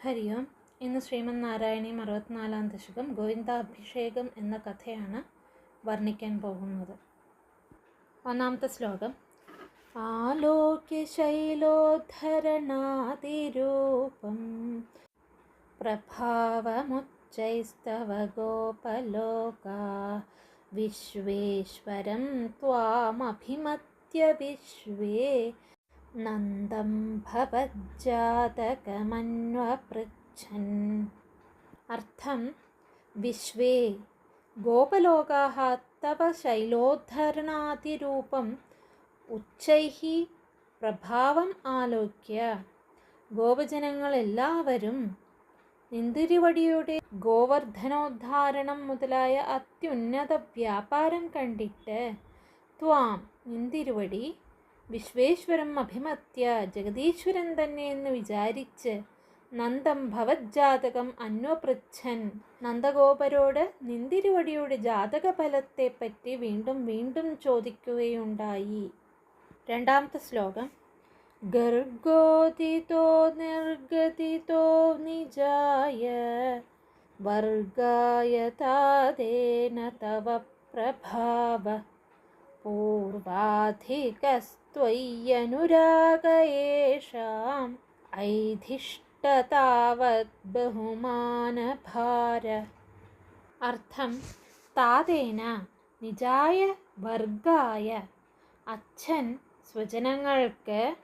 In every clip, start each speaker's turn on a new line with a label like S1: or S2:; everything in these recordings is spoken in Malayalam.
S1: ഹരി ഓം. ഇന്ന് ശ്രീമന് നാരായണീം അറുപത്തിനാലാം ദശകം ഗോവിന്ദാഭിഷേകം എന്ന കഥയാണ് വർണിക്കാൻ പോകുന്നത്. ഒന്നാമത്തെ ശ്ലോകം. ആലോക്യ ശൈലോദ്ധരണാതിരൂപം പ്രഭാവമുച്ചൈസ്തവ ഗോപലോക വിശ്വേശ്വരം ത്വാമഭിമത്യ വിശ്വേ നന്ദം ഭവജ്ജാതകമന്വപൃച്ഛൻ. അർത്ഥം വിശ്വേ ഗോപലോകാः തവ ശൈലോദ്ധരണാതിരൂപം ഉച്ചൈः പ്രഭാവം ആലോക്യ. ഗോപജനങ്ങളെല്ലാവരും നിന്തിരിവടിയുടെ ഗോവർദ്ധനോദ്ധാരണം മുതലായ അത്യുന്നത വ്യാപാരം കണ്ടിട്ട് ത്വാം നിന്തിരുവടി വിശ്വേശ്വരം അഭിമത്യ ജഗദീശ്വരൻ തന്നെ എന്ന് വിചാരിച്ച് നന്ദം ഭവജ്ജാതകം അന്വപൃച്ഛൻ നന്ദഗോപരോട് നിന്തിരുവടിയുടെ ജാതകഫലത്തെപ്പറ്റി വീണ്ടും വീണ്ടും ചോദിക്കുകയുണ്ടായി. രണ്ടാമത്തെ ശ്ലോകം. ഗർഗോതിതോ നിർഗതിതോ നിജായ വർഗായ തവ പ്രഭാവ പൂർവാധികസ്ത്വയ്യനുരാഗയേഷാം ഐധിഷ്ടതാവത് ബഹുമാനഭാര അർത്ഥം താതേന നിജായ വർഗായ അച്ഛൻ സ്വജനങ്ങൾക്ക്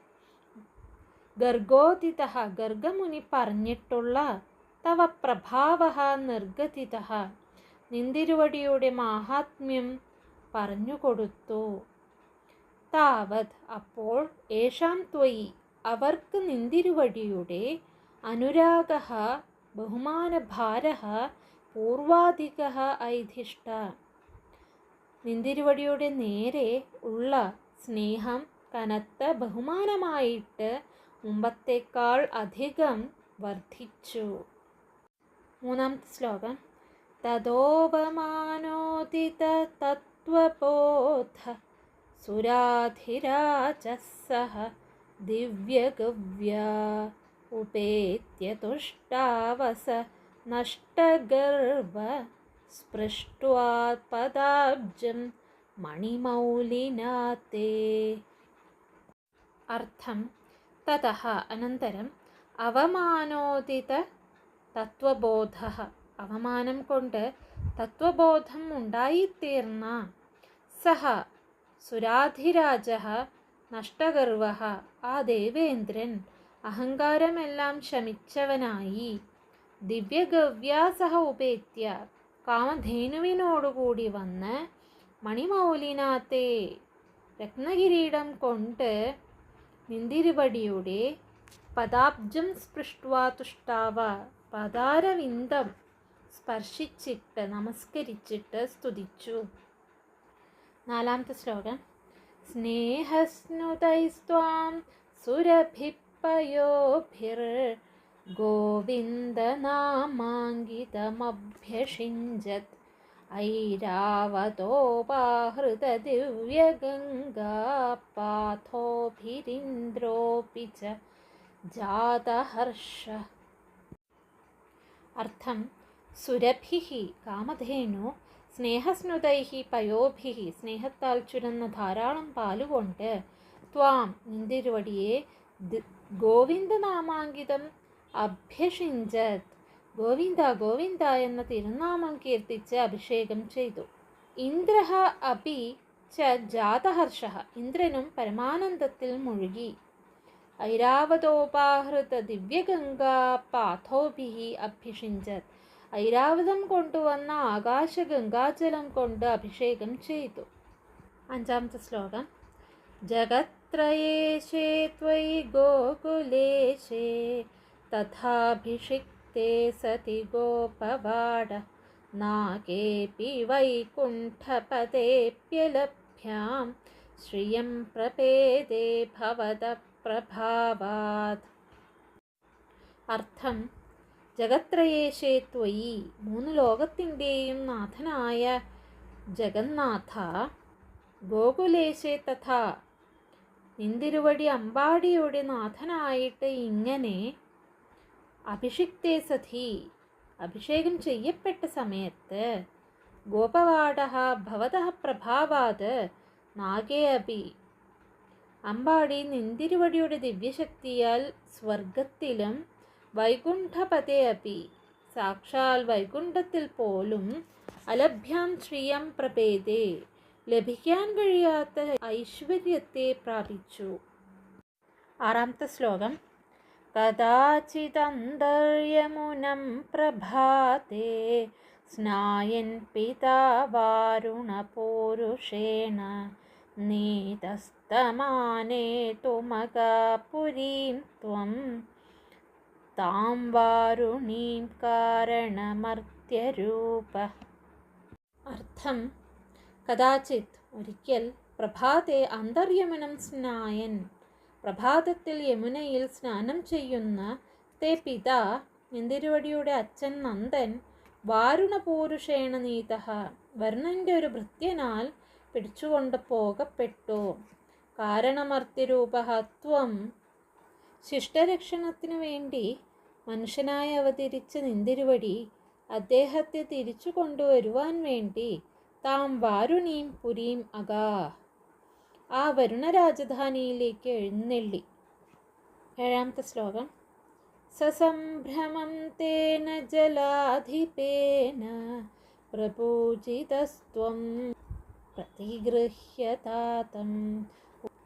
S1: ഗർഗോദിത ഗർഗമുനി പറഞ്ഞിട്ടുള്ള തവ പ്രഭാവ നിർഗതിത. നിന്തിരുവടിയുടെ മാഹാത്മ്യം പറഞ്ഞുകൊടുത്തു. താവത് അപ്പോൾ ഏഷാം ത്വയി അവർക്ക് നിന്തിരുവടിയുടെ അനുരാഗ ബഹുമാനഭാര പൂർവാധിക ഐധിഷ്ഠ. നിന്തിരുവടിയുടെ നേരെ ഉള്ള സ്നേഹം കനത്ത ബഹുമാനമായിട്ട് മുമ്പത്തേക്കാൾ അധികം വർദ്ധിച്ചു. മൂന്നാമത്തെ ശ്ലോകം. തതോപമാനോദിത തത്വബോധ സുരാധിരാജ സഹ ദിവ്യഗവ്യ ഉപേത്യ തുഷ്ടാവസ നഷ്ടഗർവ സ്പൃഷ്ട്വാത്പദാബ്ജം മണിമൗലിനാത്തേ അർത്ഥം ततः അനന്തരം അവമാനോദിത തത്വബോധ അവമാനം കൊണ്ട് തത്വബോധം ഉണ്ടായിത്തീർന്ന സഹ സുരാധിരാജ നഷ്ടഗർവ ആ ദേവേന്ദ്രൻ അഹങ്കാരമെല്ലാം ശമിച്ചവനായി. ദിവ്യഗവ്യാസഹ ഉപേത്യ കാമധേനുവിനോടുകൂടി വന്ന് മണിമൗലിനാത്തെ രത്നകിരീടം കൊണ്ട് നിന്തിരിപടിയുടെ പദാബ്ജം സ്പൃഷ്ട്വാ തുഷ്ടാവ പദാരവിന്ദം സ്പർശിച്ചിട്ട് നമസ്കരിച്ചിട്ട് സ്തുതിച്ചു. നാലാമത്തെ ശ്ലോകം. സ്നേഹസ്നുതൈസ്വാം സുരഭിപ്പയോഭിർ ഗോവിന്ദനാമാങ്കിതമഭ്യഷിഞ്ചത്. ഐരാവതോപാഹൃതദിവ്യഗംഗാപാഥോഭിരിന്ദ്രോപി ച ജാതഹർഷ. അർത്ഥം. സുരഭിः കാമധേനു സ്നേഹസ്നുതൈ പയോഭി സ്നേഹത്താൽ ചുരന്ന ധാരാളം പാലുകൊണ്ട് ത്വാം നിന്തിരുവടിയെ ഗോവിന്ദനാമാങ്കിതം അഭ്യഷിഞ്ചത് ഗോവിന്ദ ഗോവിന്ദ എന്ന തിരുനാമം കീർത്തിച്ച് അഭിഷേകം ചെയ്തു. ഇന്ദ്ര അപി ച ജാതഹർഷ. ഇന്ദ്രനും പരമാനന്ദത്തിൽ മുഴുകി. ഐരാവതോപാഹൃത ദിവ്യഗംഗാ പാഥോഭി അഭ്യഷിഞ്ചത്. ഐരാവതം കൊണ്ടുവന്ന ആകാശഗംഗാജലം കൊണ്ട് അഭിഷേകം ചെയ്തു അഞ്ചാമത്തെ ശ്ലോകം ജഗത്രയേശേ ത്വയി ഗോകുലേശേ തഥാഭിഷിക്തേ സതി ഗോപവാട നാഗേപി വൈകുണ്ഠപദേപ്യലഭ്യാം ശ്രിയം പ്രപേദേ ഭവത പ്രഭാവാത് അർത്ഥം ജഗത്രയേശേ ത്വയി. മൂന്ന് ലോകത്തിന്റെയും നാഥനായ ജഗന്നാഥ ഗോകുലേശേ തഥാ. നിന്തിരുവടി അമ്പാടിയുടെ നാഥനായിട്ട് ഇങ്ങനെ അഭിഷിക്തേ സതി. അഭിഷേകം ചെയ്യപ്പെട്ട സമയത്ത് ഗോപവാട ഭവത പ്രഭാവാത് നാഗേ അഭി. അമ്പാടി നിന്തിരുവടിയുടെ ദിവ്യശക്തിയാൽ സ്വർഗത്തിലും വൈകുണ്ഠപതേ അപ്പി സാക്ഷാൽ വൈകുണ്ഠത്തിൽ പോലും അലഭ്യാം ശ്രീയം പ്രപേതേ ലഭിക്കാൻ കഴിയാത്ത ഐശ്വര്യത്തെ പ്രാപിച്ചു. ആറാമത്തെ ശ്ലോകം. കഥാചിതന്തര്യമുനം പ്രഭാതേ. സ്നായൻ പിതാവരുണപോരുഷേണ. നീതസ്തമാനേ തുമകാപുരീം ത്വം. താം വാരുണീം കാരണമർത്യരൂപ. അർത്ഥം കഥാചിത് ഒരിക്കൽ പ്രഭാതെ അന്തർയമനം സ്നായൻ പ്രഭാതത്തിൽ യമുനയിൽ സ്നാനം ചെയ്യുന്ന തേ പിത ഇന്ദിരുവടിയുടെ അച്ഛൻ നന്ദൻ വാരുണപൂരുഷേണ നീത വർണന്റെ ഒരു ഭൃത്യനാൽ പിടിച്ചുകൊണ്ട് പോകപ്പെട്ടു. കാരണമർത്യരൂപഹത്വം ശിഷ്ടരക്ഷണത്തിനു വേണ്ടി മനുഷ്യനായി അവതരിച്ച നിന്തിരുവടി അദ്ദേഹത്തെ തിരിച്ചു കൊണ്ടുവരുവാൻ വേണ്ടി താം വാരുണീം പുരീം അകാ ആ വരുണരാജധാനിയിലേക്ക് എഴുന്നള്ളി. ഏഴാമത്തെ ശ്ലോകം. സസംഭ്രമം തേന ജലാധിപേന പ്രപൂജിതസ്ത്വം പ്രതിഗൃഹ്യതാതം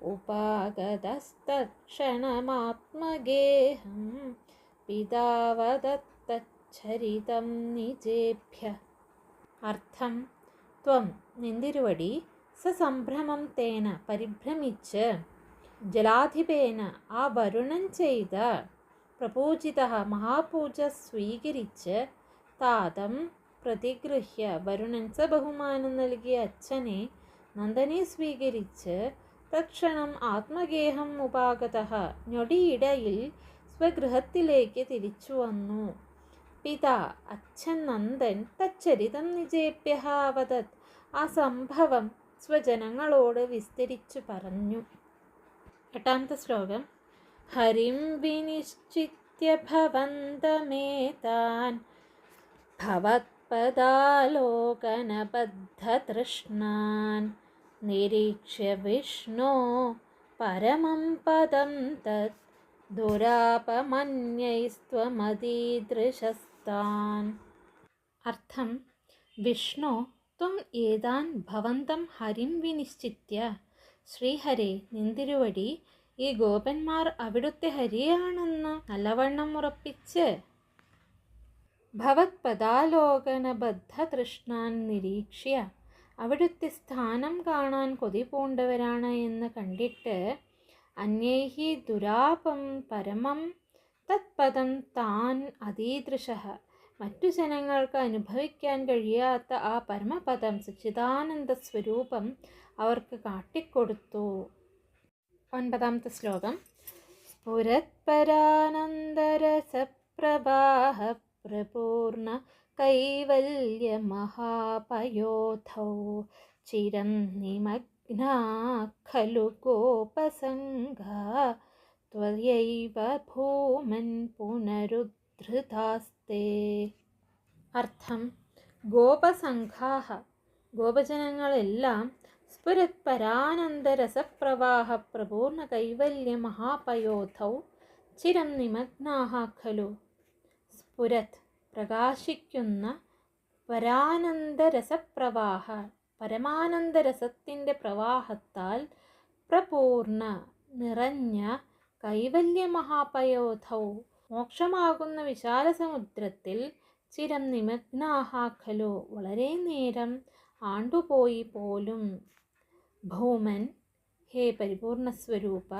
S1: ഉപാഗതസ്തക്ഷണമാത്മഗേഹം പിതാവദത്തച്ചരിതം നിജേഭ്യ അർത്ഥം ത്വം നിന്തിരുവടി സസംഭ്രമം തേന പരിഭ്രമിച്ച് ജലാധിപേന ആ വരുണം ചെയ്ത പ്രപൂജിത മഹാപൂജ സ്വീകരിച്ച് താതം പ്രതിഗൃഹ്യ വരുണൻ സ ബഹുമാനം നൽകിയ അച്ഛനെ നന്ദനെ സ്വീകരിച്ച് തക്ഷണം ആത്മഗേഹം ഉപാഗത. ഞൊടിയിടയിൽ സ്വഗൃഹത്തിലേക്ക് തിരിച്ചു വന്നു. പിതാ അച്ഛൻ നന്ദൻ തച്ചരിതം നിജേഭ്യ ആ സംഭവം സ്വജനങ്ങളോട് വിസ്തരിച്ചു പറഞ്ഞു. എട്ടാമത്തെ ശ്ലോകം. ഹരിം വിനിശ്ചിത്യ ഭവന്തമേതാൻ ഭവത്പദാലോകനബദ്ധതൃഷ്ണാൻ നിരീക്ഷ്യ വിഷ്ണോ പരമം പദം തത് ദുരാപമന്യൈസ്ത്വമതീദൃശസ്താൻ അർത്ഥം വിഷ്ണു ത്വം ഏതാൻ ഭവന്തം ഹരിം വിനിശ്ചിത്യ ശ്രീഹരെ നിന്തിരുവടി ഈ ഗോപന്മാർ അവിടുത്തെ ഹരിയാണെന്ന് നല്ലവണ്ണം ഉറപ്പിച്ച് ഭവത് പദാലോകനബദ്ധ തൃഷ്ണാൻ നിരീക്ഷ്യ. അവിടുത്തെ സ്ഥാനം കാണാൻ കൊതി പൂണ്ടവരാണ് എന്ന് കണ്ടിട്ട് അന്യൈഹി ദുരാപം പരമം തത്പദം താൻ അതീദൃശ. മറ്റു ജനങ്ങൾക്ക് അനുഭവിക്കാൻ കഴിയാത്ത ആ പരമപദം സച്ചിദാനന്ദ സ്വരൂപം അവർക്ക് കാട്ടിക്കൊടുത്തു. ഒൻപതാമത്തെ ശ്ലോകം. സ്ഫുരത്പരാനന്ദരസപ്രവാഹ പ്രപൂർണ കൈവല്യമഹാപയോധൗ ചിരം നിമഗ്നാ ഖലു ഗോപസംഗ ത്വയൈവ ഭൂമൻ പുനരുദ്ധൃതാസ്തേ. അർത്ഥം ഗോപസംഘാഹ. ഗോപജനങ്ങളെല്ലാം സ്ഫുരത്പരാനന്ദരസപ്രവാഹ പ്രപൂർണ കൈവല്യ മഹാപയോധൗ. ചിരം നിമഗ്നാഹ ഖലു സ്ഫുരത് പ്രകാശിക്കുന്ന പരാനന്ദരസപ്രവാഹ പരമാനന്ദരസത്തിന്റെ പ്രവാഹത്താൽ പ്രപൂർണ നിറഞ്ഞ കൈവല്യ മഹാപയോധൗ മോക്ഷമാകുന്ന വിശാല സമുദ്രത്തിൽ ചിരം നിമഗ്നാഹാഖലോ വളരെ നേരം ആണ്ടുപോയി പോലും. ഭൂമൻ ഹേ പരിപൂർണസ്വരൂപ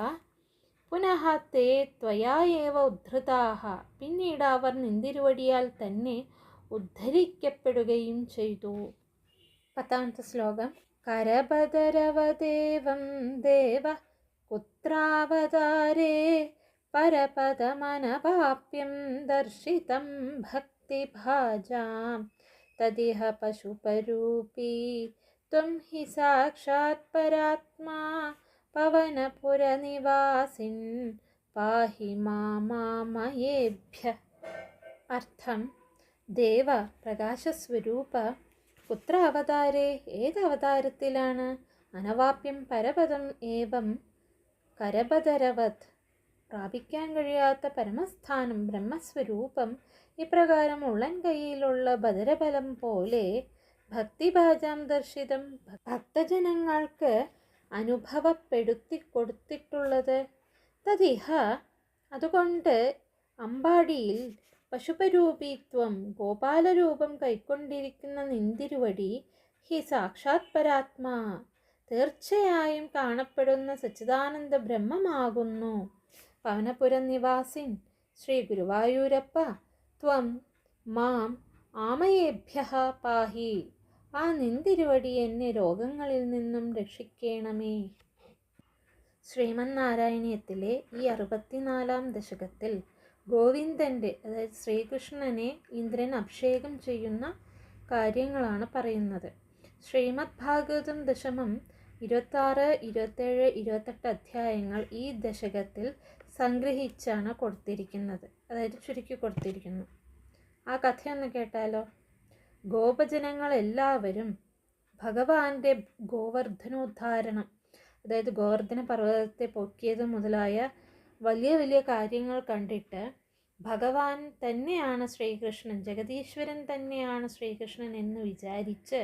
S1: പുനഃ തേ ത്വയാ ഏവ ഉദ്ധൃതാഹ. പിന്നീട് അവർ നിന്തിരുവടിയാൽ തന്നെ ഉദ്ധരിക്കപ്പെടുകയും ചെയ്തു. പത്താമത്തെ ശ്ലോകം. കരപദരവദേവം ദേവ കുത്രാവതാരേ പരപദമനവാപ്യം ദർശിതം ഭക്തിഭാജാം തദിഹ പശുപരൂപീ ത്വം ഹി സാക്ഷാത് പരാത്മാ പവനപുരനിവാസിൻ പാഹി മാമാമയേഭ്യ. അർത്ഥം ദേവ പ്രകാശസ്വരൂപ പുത്ര അവതാരേ ഏതവതാരത്തിലാണ്? അനവാപ്യം പരപദം ഏവം കരപതരവത് പ്രാപിക്കാൻ കഴിയാത്ത പരമസ്ഥാനം ബ്രഹ്മസ്വരൂപം. ഇപ്രകാരം ഉള്ളൻ കയ്യിലുള്ള ബദരബലം പോലെ ഭക്തിഭാജാം ദർശിതം ഭക്തജനങ്ങൾക്ക് അനുഭവപ്പെടുത്തി കൊടുത്തിട്ടുള്ളത് തതിഹ അതുകൊണ്ട് അമ്പാടിയിൽ പശുപരൂപിത്വം ഗോപാലരൂപം കൈക്കൊണ്ടിരിക്കുന്ന നിന്തിരുവടി ഹി സാക്ഷാത് പരാത്മാ തീർച്ചയായും കാണപ്പെടുന്ന സച്ചിദാനന്ദ ബ്രഹ്മമാകുന്നു. പവനപുര നിവാസിൻ ശ്രീ ഗുരുവായൂരപ്പ ത്വം മാം ആമയേഭ്യ പാഹി. ആ നിന്തിരുവടി എന്നെ രോഗങ്ങളിൽ നിന്നും രക്ഷിക്കണമേ. ശ്രീമന്നാരായണീയത്തിലെ ഈ അറുപത്തിനാലാം ദശകത്തിൽ ഗോവിന്ദന്റെ അതായത് ശ്രീകൃഷ്ണനെ ഇന്ദ്രൻ അഭിഷേകം ചെയ്യുന്ന കാര്യങ്ങളാണ് പറയുന്നത്. ശ്രീമദ് ഭാഗവതം ദശമം ഇരുപത്താറ് ഇരുപത്തേഴ് ഇരുപത്തെട്ട് അധ്യായങ്ങൾ ഈ ദശകത്തിൽ സംഗ്രഹിച്ചാണ് കൊടുത്തിരിക്കുന്നത്. അതായത് ചുരുക്കി കൊടുത്തിരിക്കുന്നു. ആ കഥയൊന്ന് കേട്ടാലോ? ഗോപജനങ്ങളെല്ലാവരും ഭഗവാന്റെ ഗോവർദ്ധനോദ്ധാരണം അതായത് ഗോവർദ്ധന പർവതത്തെ പൊക്കിയത് മുതലായ വലിയ വലിയ കാര്യങ്ങൾ കണ്ടിട്ട് ഭഗവാൻ തന്നെയാണ് ശ്രീകൃഷ്ണൻ ജഗതീശ്വരൻ തന്നെയാണ് ശ്രീകൃഷ്ണൻ എന്ന് വിചാരിച്ച്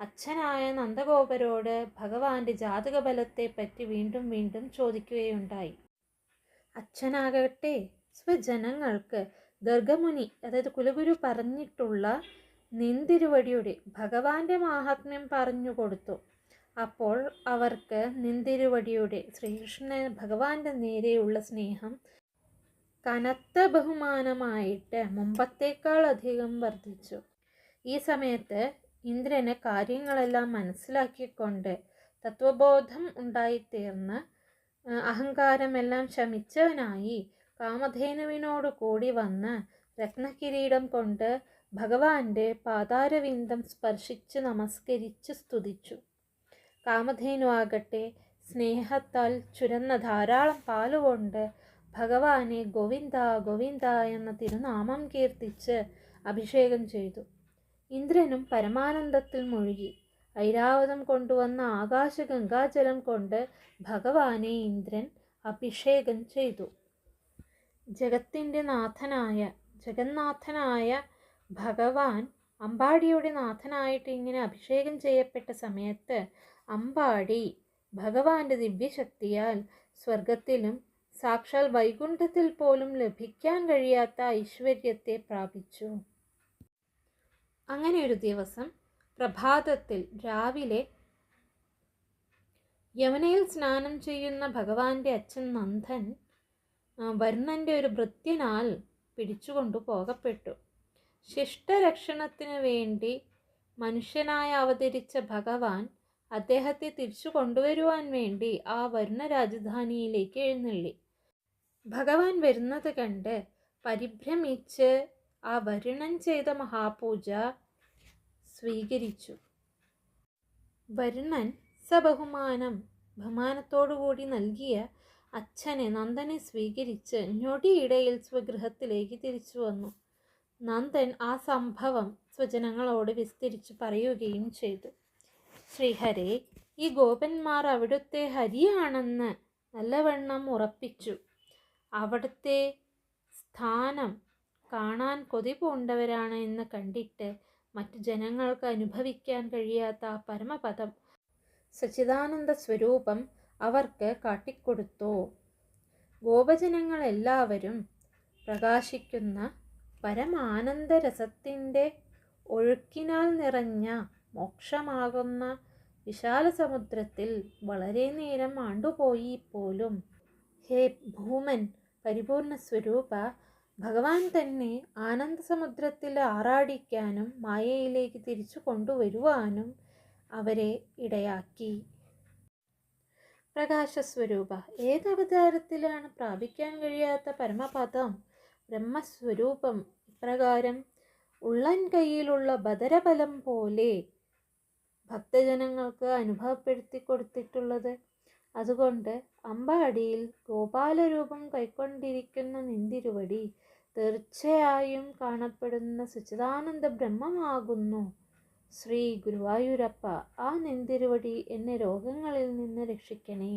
S1: അച്ഛനായ നന്ദഗോപരോട് ഭഗവാന്റെ ജാതകബലത്തെ പറ്റി വീണ്ടും വീണ്ടും ചോദിക്കുകയുണ്ടായി. അച്ഛനാകട്ടെ സ്വജനങ്ങൾക്ക് ദർഗമുനി അതായത് കുലഗുരു പറഞ്ഞിട്ടുള്ള നിന്തിരുവടിയുടെ ഭഗവാന്റെ മാഹാത്മ്യം പറഞ്ഞു കൊടുത്തു. അപ്പോൾ അവർക്ക് നിന്തിരുവടിയുടെ ശ്രീകൃഷ്ണൻ ഭഗവാന്റെ നേരെയുള്ള സ്നേഹം കനത്ത ബഹുമാനമായിട്ട് മുമ്പത്തേക്കാൾ അധികം വർദ്ധിച്ചു. ഈ സമയത്ത് ഇന്ദ്രന് കാര്യങ്ങളെല്ലാം മനസ്സിലാക്കിക്കൊണ്ട് തത്വബോധം ഉണ്ടായിത്തീർന്ന് അഹങ്കാരമെല്ലാം ശമിച്ചവനായി കാമധേനുവിനോട് കൂടി വന്ന് രത്നകിരീടം കൊണ്ട് ഭഗവാന്റെ പാതാരവിന്ദം സ്പർശിച്ച് നമസ്കരിച്ച് സ്തുതിച്ചു. കാമധേനു ആകട്ടെ സ്നേഹത്താൽ ചുരന്ന ധാരാളം പാലുകൊണ്ട് ഭഗവാനെ ഗോവിന്ദ ഗോവിന്ദ എന്ന തിരുനാമം കീർത്തിച്ച് അഭിഷേകം ചെയ്തു. ഇന്ദ്രനും പരമാനന്ദത്തിൽ മുഴുകി. ഐരാവതം കൊണ്ടുവന്ന ആകാശഗംഗാജലം കൊണ്ട് ഭഗവാനെ ഇന്ദ്രൻ അഭിഷേകം ചെയ്തു. ജഗത്തിന്റെ നാഥനായ ജഗന്നാഥനായ ഭഗവാൻ അമ്പാടിയുടെ നാഥനായിട്ട് ഇങ്ങനെ അഭിഷേകം ചെയ്യപ്പെട്ട സമയത്ത് അമ്പാടി ഭഗവാന്റെ ദിവ്യശക്തിയാൽ സ്വർഗത്തിലും സാക്ഷാൽ വൈകുണ്ഠത്തിൽ പോലും ലഭിക്കാൻ കഴിയാത്ത ഐശ്വര്യത്തെ പ്രാപിച്ചു. അങ്ങനെ ഒരു ദിവസം പ്രഭാതത്തിൽ രാവിലെ യമുനയിൽ സ്നാനം ചെയ്യുന്ന ഭഗവാന്റെ അച്ഛൻ നന്ദൻ വരുന്നന്റെ ഒരു ഭൃത്യനാൽ പിടിച്ചുകൊണ്ടു പോകപ്പെട്ടു. ശിഷ്ടരക്ഷണത്തിന് വേണ്ടി മനുഷ്യനായി അവതരിച്ച ഭഗവാൻ അദ്ദേഹത്തെ തിരിച്ചു കൊണ്ടുവരുവാൻ വേണ്ടി ആ വരുന്ന രാജധാനിയിലേക്ക് എഴുന്നള്ളി. ഭഗവാൻ വരുന്നത് കണ്ട് പരിഭ്രമിച്ച് ആ വരുണൻ ചെയ്ത മഹാപൂജ സ്വീകരിച്ചു. വരുണൻ സബഹുമാനം ബഹുമാനത്തോടുകൂടി നൽകിയ അച്ഛനെ നന്ദനെ സ്വീകരിച്ച് ഞൊടിയിടയിൽ സ്വഗൃഹത്തിലേക്ക് തിരിച്ചു വന്നു. നന്ദൻ ആ സംഭവം സ്വജനങ്ങളോട് വിസ്തരിച്ച് പറയുകയും ചെയ്തു. ശ്രീഹരെ ഈ ഗോപന്മാർ അവിടുത്തെ ഹരിയാണെന്ന് നല്ലവണ്ണം ഉറപ്പിച്ചു. അവിടുത്തെ സ്ഥാനം കാണാൻ കൊതി പൂണ്ടവരാണ് എന്ന് കണ്ടിട്ട് മറ്റു ജനങ്ങൾക്ക് അനുഭവിക്കാൻ കഴിയാത്ത ആ പരമപദം സച്ചിദാനന്ദ സ്വരൂപം അവർക്ക് കാട്ടിക്കൊടുത്തു. ഗോപജനങ്ങളെല്ലാവരും പ്രകാശിക്കുന്ന പരമാനന്ദരസത്തിന്റെ ഒഴുക്കിനാൽ നിറഞ്ഞ മോക്ഷമാകുന്ന വിശാല സമുദ്രത്തിൽ വളരെ നേരം ആണ്ടുപോയി പോലും ഹേ ഭൂമൻ പരിപൂർണ സ്വരൂപ ഭഗവാൻ തന്നെ ആനന്ദ സമുദ്രത്തിൽ ആറാടിക്കാനും മായയിലേക്ക് തിരിച്ചു കൊണ്ടുവരുവാനും അവരെ ഇടയാക്കി. പ്രകാശസ്വരൂപ അവതാരത്തിലാണ് പ്രാപിക്കാൻ കഴിയാത്ത പരമപദം? ബ്രഹ്മസ്വരൂപം ഇപ്രകാരം ഉള്ളൻ കയ്യിലുള്ള ബദരബലം പോലെ ഭക്തജനങ്ങൾക്ക് അനുഭവപ്പെടുത്തി കൊടുത്തിട്ടുള്ളത്. അതുകൊണ്ട് അമ്പാടിയിൽ ഗോപാലരൂപം കൈക്കൊണ്ടിരിക്കുന്ന നിന്തിരുവടി തീർച്ചയായും കാണപ്പെടുന്ന സച്ചിദാനന്ദ ബ്രഹ്മമാകുന്നു. ശ്രീ ഗുരുവായൂരപ്പ ആ നിന്തിരുവടി എന്നെ രോഗങ്ങളിൽ നിന്ന് രക്ഷിക്കണേ.